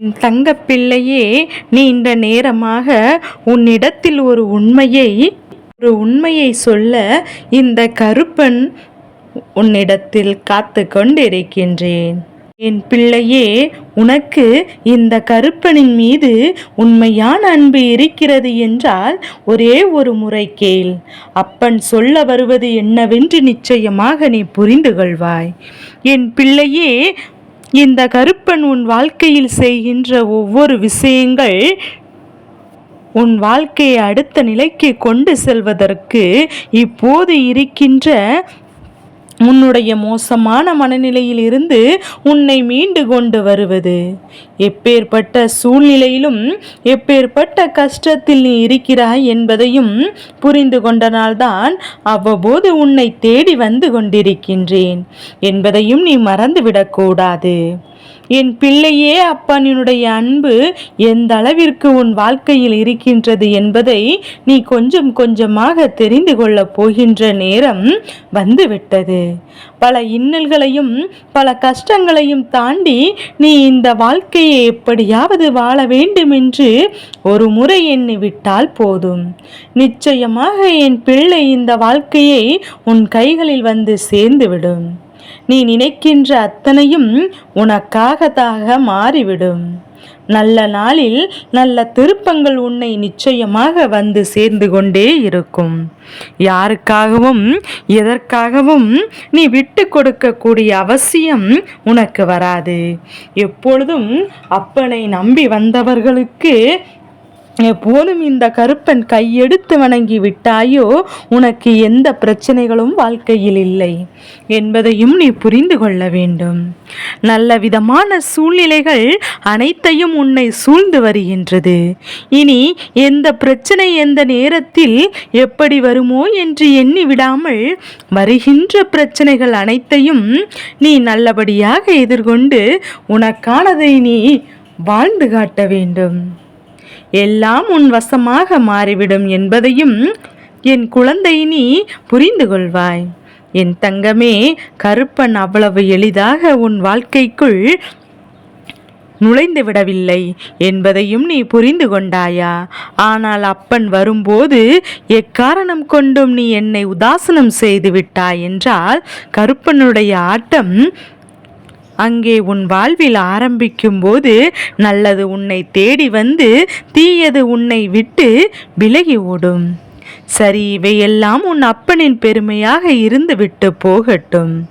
என் தங்கப்பிள்ளையே நீண்ட நேரமாக உன்னிடத்தில் ஒரு உண்மையை ஒரு உண்மையை சொல்ல இந்த கருப்பன் உன்னிடத்தில் காத்து கொண்டிருக்கின்றேன் என் பிள்ளையே உனக்கு இந்த கருப்பனின் மீது உண்மையான அன்பு இருக்கிறது என்றால் ஒரே ஒரு முறை கேள். அப்பன் சொல்ல வருவது என்னவென்று நிச்சயமாக நீ புரிந்து கொள்வாய் என் பிள்ளையே இந்த கருப்பன் உன் வாழ்க்கையில் செய்கின்ற ஒவ்வொரு விஷயங்கள் உன் வாழ்க்கையை அடுத்த நிலைக்கு கொண்டு செல்வதற்கு இப்போது இருக்கின்ற உன்னுடைய மோசமான மனநிலையில் இருந்து உன்னை மீண்டு கொண்டு வருவது. எப்பேற்பட்ட சூழ்நிலையிலும் எப்பேற்பட்ட கஷ்டத்தில் நீ இருக்கிறாய் என்பதையும் புரிந்து கொண்டனால்தான் அவ்வப்போது உன்னை தேடி வந்து கொண்டிருக்கின்றேன். என்பதையும் நீ மறந்துவிடக்கூடாது. என் பிள்ளையே அப்பனினுடைய அன்பு எந்த அளவிற்கு உன் வாழ்க்கையில் இருக்கின்றது என்பதை நீ கொஞ்சம் கொஞ்சமாக தெரிந்து கொள்ளப் போகின்ற நேரம் வந்துவிட்டது. பல இன்னல்களையும் பல கஷ்டங்களையும் தாண்டி நீ இந்த வாழ்க்கையை எப்படியாவது வாழ வேண்டும் என்று ஒரு முறை எண்ணி விட்டால் போதும். நிச்சயமாக என் பிள்ளை இந்த வாழ்க்கையை உன் கைகளில் வந்து சேர்ந்துவிடும். நீ நினைக்கின்ற அத்தனையும் உனக்காகத்தாக மாறிவிடும். நல்ல நாளில் நல்ல திருப்பங்கள் உன்னை நிச்சயமாக வந்து சேர்ந்து கொண்டே இருக்கும். யாருக்காகவும் எதற்காகவும் நீ விட்டு கொடுக்கக்கூடிய அவசியம் உனக்கு வராது. எப்பொழுதும் அப்பனை நம்பி வந்தவர்களுக்கு எப்போதும் இந்த கருப்பன் கையெடுத்து வணங்கி விட்டாயோ? உனக்கு எந்த பிரச்சனைகளும் வாழ்க்கையில் இல்லை. என்பதையும் நீ புரிந்து கொள்ள வேண்டும். நல்ல விதமான சூழ்நிலைகள் அனைத்தையும் உன்னை சூழ்ந்து வருகின்றது. இனி எந்த பிரச்சனை எந்த நேரத்தில் எப்படி வருமோ என்று எண்ணி விடாமல் வருகின்ற பிரச்சனைகள் அனைத்தையும் நீ நல்லபடியாக எதிர்கொண்டு உனக்கானதை நீ வாழ்ந்து காட்ட வேண்டும். எல்லாம் உன் வசமாக மாறிவிடும் என்பதையும் என் குழந்தை நீ புரிந்து கொள்வாய். என் தங்கமே கருப்பன் அவ்வளவு எளிதாக உன் வாழ்க்கைக்குள் நுழைந்து விடவில்லை என்பதையும் நீ புரிந்து கொண்டாயா. ஆனால் அப்பன் வரும்போது எக்காரணம் கொண்டும் நீ என்னை உதாசனம் செய்து விட்டாய் என்றால் கருப்பனுடைய ஆட்டம் அங்கே உன் வாழ்வில் ஆரம்பிக்கும் போது நல்லது உன்னை தேடி வந்து தீயது உன்னை விட்டு விலகி ஓடும். சரி இவையெல்லாம் உன் அப்பனின் பெருமையாக இருந்து விட்டு போகட்டும்.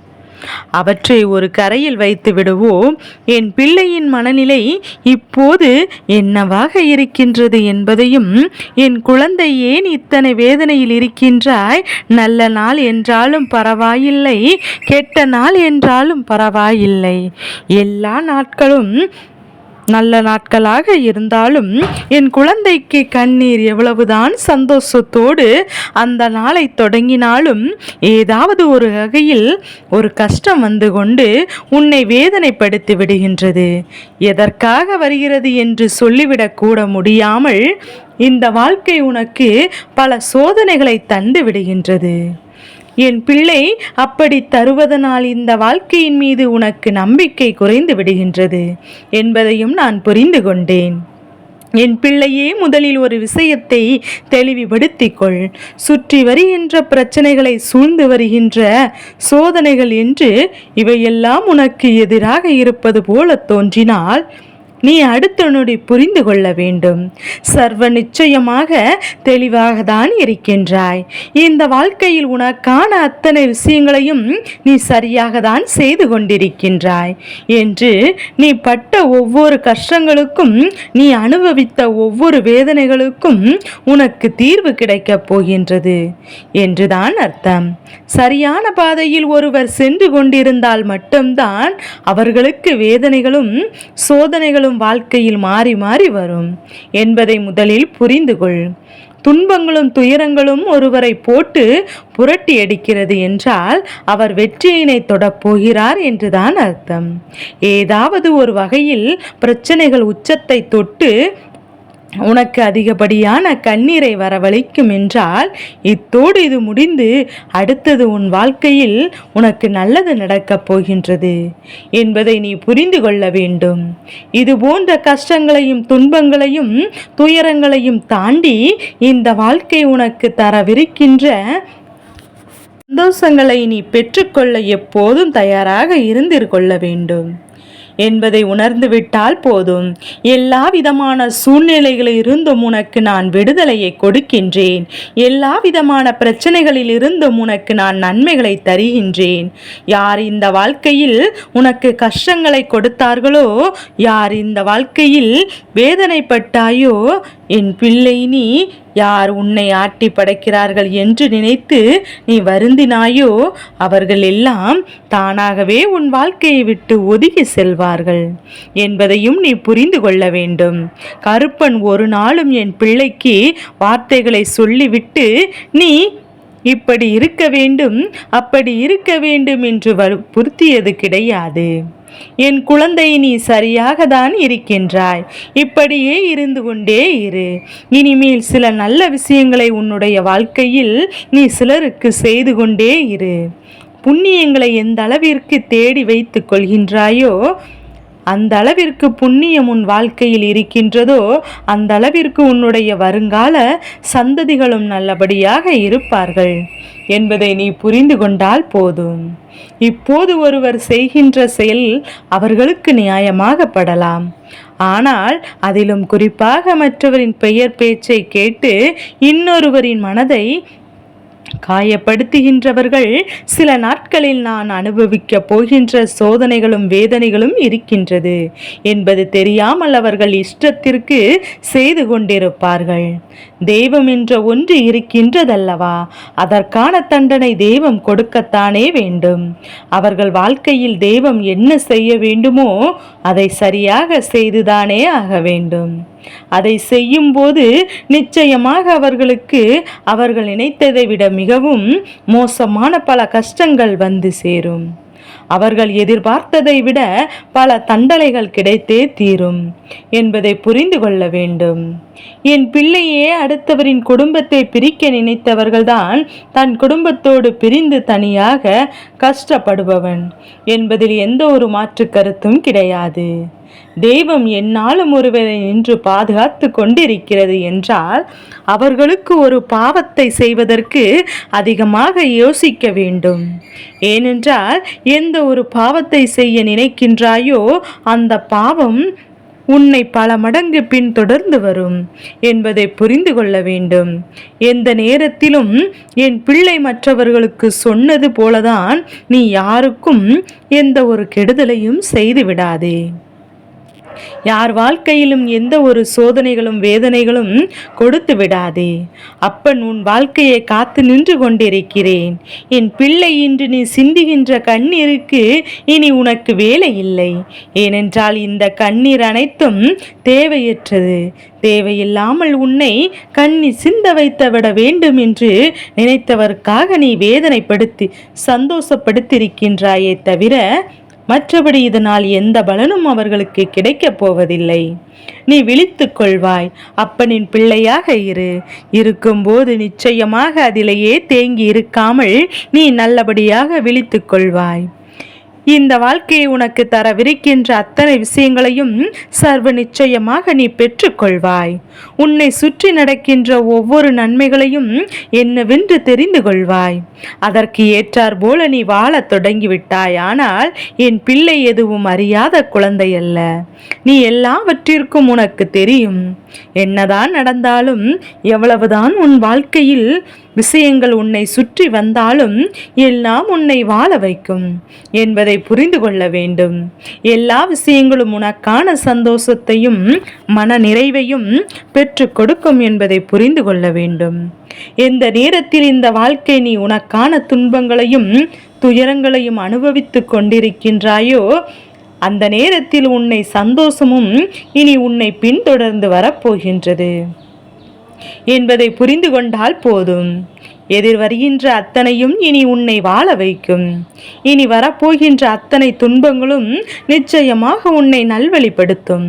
அவற்றை ஒரு கரையில் வைத்து விடுவோம். என் பிள்ளையின் மனநிலை இப்போது என்னவாக இருக்கின்றது என்பதையும் என் குழந்தை ஏன் இத்தனை வேதனையில் இருக்கின்றாய்? நல்ல நாள் என்றாலும் பரவாயில்லை கெட்ட நாள் என்றாலும் பரவாயில்லை. எல்லா நாட்களும் நல்ல நாட்களாக இருந்தாலும் என் குழந்தைக்கு கண்ணீர் எவ்வளவுதான் சந்தோஷத்தோடு அந்த நாளை தொடங்கினாலும் ஏதாவது ஒரு வகையில் ஒரு கஷ்டம் வந்து கொண்டு உன்னை வேதனைப்படுத்தி விடுகின்றது. எதற்காக வருகிறது என்று சொல்லிவிடக்கூட முடியாமல் இந்த வாழ்க்கை உனக்கு பல சோதனைகளை தந்து விடுகின்றது. என் பிள்ளை அப்படி தருவதனால் இந்த வாழ்க்கையின் மீது உனக்கு நம்பிக்கை குறைந்து விடுகின்றது என்பதையும் நான் புரிந்து கொண்டேன். என் பிள்ளையே முதலில் ஒரு விஷயத்தை தெளிவுபடுத்திக்கொள். சுற்றி வருகின்ற பிரச்சனைகளை சூழ்ந்து வருகின்ற சோதனைகள் என்று இவையெல்லாம் உனக்கு எதிராக இருப்பது போல தோன்றினால் நீ அடுத்த நொடி புரிந்து கொள்ள வேண்டும். சர்வ நிச்சயமாக தெளிவாக தான் இருக்கின்றாய். இந்த வாழ்க்கையில் உனக்கான அத்தனை விஷயங்களையும் நீ சரியாக தான் செய்து கொண்டிருக்கின்றாய். என்று நீ பட்ட ஒவ்வொரு கஷ்டங்களுக்கும் நீ அனுபவித்த ஒவ்வொரு வேதனைகளுக்கும் உனக்கு தீர்வு கிடைக்கப் போகின்றது என்றுதான் அர்த்தம். சரியான பாதையில் ஒருவர் சென்று கொண்டிருந்தால் மட்டும்தான் அவர்களுக்கு வேதனைகளும் சோதனைகளும் வாழ்க்கையில் மாறி மாறி வரும் என்பதை முதலில் புரிந்து கொள் துன்பங்களும் துயரங்களும் ஒருவரை போட்டு புரட்டி அடிக்கிறது என்றால் அவர் வெற்றியினை தொடப்போகிறார் என்றுதான் அர்த்தம். ஏதாவது ஒரு வகையில் பிரச்சனைகள் உச்சத்தை தொட்டு உனக்கு அதிகப்படியான கண்ணீரை வரவழைக்கும் என்றால் இத்தோடு இது முடிந்து அடுத்தது உன் வாழ்க்கையில் உனக்கு நல்லது நடக்கப் போகின்றது என்பதை நீ புரிந்து கொள்ள வேண்டும். இது போன்ற கஷ்டங்களையும் துன்பங்களையும் துயரங்களையும் தாண்டி இந்த வாழ்க்கை உனக்கு தரவிருக்கின்ற சந்தோஷங்களை நீ பெற்றுக்கொள்ள எப்போதும் தயாராக இருந்து கொள்ள வேண்டும். என்பதை உணர்ந்துவிட்டால் போதும். எல்லா விதமான சூழ்நிலைகளில் இருந்தும் உனக்கு நான் விடுதலையை கொடுக்கின்றேன். எல்லா விதமான பிரச்சனைகளில் இருந்தும் உனக்கு நான் நன்மைகளை தருகின்றேன். யார் இந்த வாழ்க்கையில் உனக்கு கஷ்டங்களை கொடுத்தார்களோ யார் இந்த வாழ்க்கையில் வேதனைப்பட்டாயோ என் பிள்ளை நீ யார் உன்னை ஆட்டி படைக்கிறார்கள் என்று நினைத்து நீ வருந்தினாயோ அவர்கள் எல்லாம் தானாகவே உன் வாழ்க்கையை விட்டு ஒதுங்கி செல்வார்கள் என்பதையும் நீ புரிந்து கொள்ள வேண்டும். கருப்பன் ஒரு நாளும் என் பிள்ளைக்கு வார்த்தைகளை சொல்லிவிட்டு நீ இப்படி இருக்க வேண்டும் அப்படி இருக்க வேண்டும் என்று வற்புறுத்தியது கிடையாது. என் குழந்தை நீ சரியாக தான் இருக்கின்றாய். இப்படியே இருந்து கொண்டே இரு. இனிமேல் சில நல்ல விஷயங்களை உன்னுடைய வாழ்க்கையில் நீ சிலருக்கு செய்து கொண்டே இரு. புண்ணியங்களை எந்த அளவிற்கு தேடி வைத்து கொள்கின்றாயோ அந்த அளவிற்கு புண்ணியம் உன் வாழ்க்கையில் இருக்கின்றதோ அந்த அளவிற்கு உன்னுடைய வருங்கால சந்ததிகளும் நல்லபடியாக இருப்பார்கள். என்பதை நீ புரிந்து கொண்டால் போதும். இப்போது ஒருவர் செய்கின்ற செயல் அவர்களுக்கு நியாயமாகப்படலாம். ஆனால் அதிலும் குறிப்பாக மற்றவரின் பெயர் பேச்சை கேட்டு இன்னொருவரின் மனதை காயப்படுத்துகின்றவர்கள் சில நாட்களில் நான் அனுபவிக்கப் போகின்ற சோதனைகளும் வேதனைகளும் இருக்கின்றது என்பது தெரியாமல் அவர்கள் இஷ்டத்திற்கு செய்து கொண்டிருப்பார்கள். தெய்வம் என்ற ஒன்று இருக்கின்றதல்லவா? அதற்கான தண்டனை தெய்வம் கொடுக்கத்தானே வேண்டும். அவர்கள் வாழ்க்கையில் தெய்வம் என்ன செய்ய வேண்டுமோ அதை சரியாக செய்துதானே ஆக வேண்டும். அதை செய்யும்போது நிச்சயமாக அவர்களுக்கு அவர்கள் நினைத்ததை விட மிகவும் மோசமான பல கஷ்டங்கள் வந்து சேரும். அவர்கள் எதிர்பார்த்ததை விட பல தண்டனைகள் கிடைத்தே தீரும் என்பதை புரிந்து கொள்ள வேண்டும். என் பிள்ளையே அடுத்தவரின் குடும்பத்தை பிரிக்க நினைத்தவர்கள்தான் தன் குடும்பத்தோடு பிரிந்து தனியாக கஷ்டப்படுபவன் என்பதில் எந்த ஒரு மாற்று கருத்தும் கிடையாது. தெய்வம் என்னாலும் ஒருவரை நின்று பாதுகாத்து கொண்டிருக்கிறது என்றால் அவர்களுக்கு ஒரு பாவத்தை செய்வதற்கு அதிகமாக யோசிக்க வேண்டும். ஏனென்றால் எந்த ஒரு பாவத்தை செய்ய நினைக்கின்றாயோ அந்த பாவம் உன்னை பல மடங்கு பின் தொடர்ந்து வரும் என்பதை புரிந்து கொள்ள வேண்டும். எந்த நேரத்திலும் என் பிள்ளை மற்றவர்களுக்கு சொன்னது போலதான் நீ யாருக்கும் எந்த ஒரு கெடுதலையும் செய்து விடாதே யார் வாழ்க்கையிலும் எந்த ஒரு சோதனைகளும் வேதனைகளும் கொடுத்து விடாதே. அப்பன் உன் வாழ்க்கையை காத்து நின்று கொண்டிருக்கிறேன். என் பிள்ளை இன்று நீ சிந்துகின்ற கண்ணீருக்கு இனி உனக்கு வேலை இல்லை. ஏனென்றால் இந்த கண்ணீர் அனைத்தும் தேவையற்றது. தேவையில்லாமல் உன்னை கண்ணி சிந்த வைத்து விட வேண்டும் என்று நினைத்தவர்க்காக நீ வேதனைப்படுத்தி சந்தோஷப்படுத்தியிருக்கின்றாயே தவிர மற்றபடி இதனால் எந்த பலனும் அவர்களுக்கு கிடைக்கப் போவதில்லை. நீ விழித்து கொள்வாய். அப்பனின் பிள்ளையாக இரு. இருக்கும்போது நிச்சயமாக அதிலேயே தேங்கி இருக்காமல் நீ நல்லபடியாக விழித்து கொள்வாய். இந்த வாழ்க்கையை உனக்கு தரவிருக்கின்ற அத்தனை விஷயங்களையும் சர்வ நிச்சயமாக நீ பெற்றுக்கொள்வாய். உன்னை சுற்றி நடக்கின்ற ஒவ்வொரு நன்மைகளையும் என்னவென்று தெரிந்து கொள்வாய். அதற்கு ஏற்றார் போல நீ வாழத் தொடங்கிவிட்டாய். ஆனால் என் பிள்ளை எதுவும் அறியாத குழந்தை அல்ல. நீ எல்லாவற்றிற்கும் உனக்கு தெரியும். என்னதான் நடந்தாலும் எவ்வளவுதான் உன் வாழ்க்கையில் விஷயங்கள் உன்னை சுற்றி வந்தாலும் எல்லாம் உன்னை வாழ வைக்கும் என்பதை புரிந்து கொள்ள வேண்டும். எல்லா விஷயங்களும் உனக்கான சந்தோஷத்தையும் மன நிறைவையும் பெற்று கொடுக்கும் என்பதை புரிந்து கொள்ள வேண்டும். எந்த நேரத்தில் இந்த வாழ்க்கை நீ உனக்கான துன்பங்களையும் துயரங்களையும் அனுபவித்து கொண்டிருக்கின்றாயோ அந்த நேரத்தில் உன்னை சந்தோஷமும் இனி உன்னை பின்தொடர்ந்து வரப்போகின்றது. என்பதை புரிந்து கொண்டால் போதும். எதிர் வருகின்ற அத்தனையும் இனி உன்னை வாழ வைக்கும். இனி வரப்போகின்ற அத்தனை துன்பங்களும் நிச்சயமாக உன்னை நல்வழிப்படுத்தும்.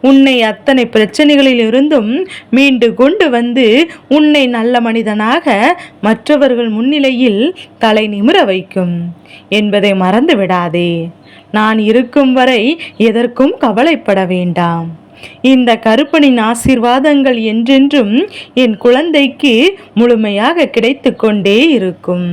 உன்னை அத்தனை பிரச்சனைகளில் இருந்தும் மீண்டு கொண்டு வந்து உன்னை நல்ல மனிதனாக மற்றவர்கள் முன்னிலையில் தலை நிமிர வைக்கும். என்பதை மறந்து விடாதே நான் இருக்கும் வரை எதற்கும் கவலைப்பட வேண்டாம். இந்த கருப்பனின் ஆசீர்வாதங்கள் என்றென்றும் என் குழந்தைக்கு முழுமையாக கிடைத்து கொண்டே இருக்கும்.